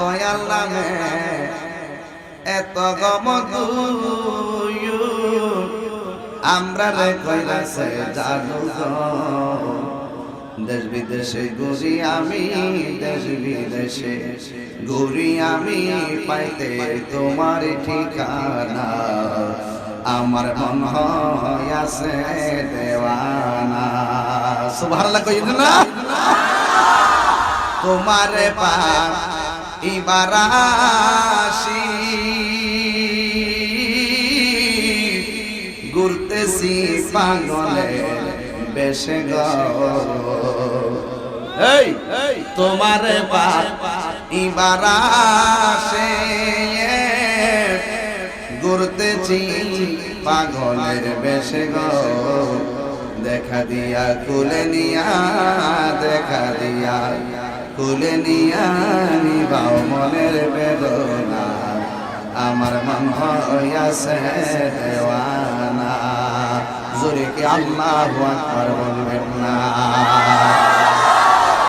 দয়াল নামে এত গম আমরা রে কইলাছে জাদু দেশ বিদেশে ঘুরি আমি, দেশ বিদেশে ঘুরি আমি, পাইতে তোমার ঠিকানা। আমার মন আছে দেওয়ানা। কই না? তোমার পা ইবারাশি ঘুরতেছি পাগলে বেশে এই, তোমার পা ইবারাশে ঘুরতেছি পাগলের বেশে দেখা দিয়া কুলে নিয়া, দেখা দিয়া কুলে নিয়ানি বাউ মনের বেদনা। আমার মন হইয়াছে দেওয়ানা। জোরে কি আল্লাহ আকবার বলবেন না?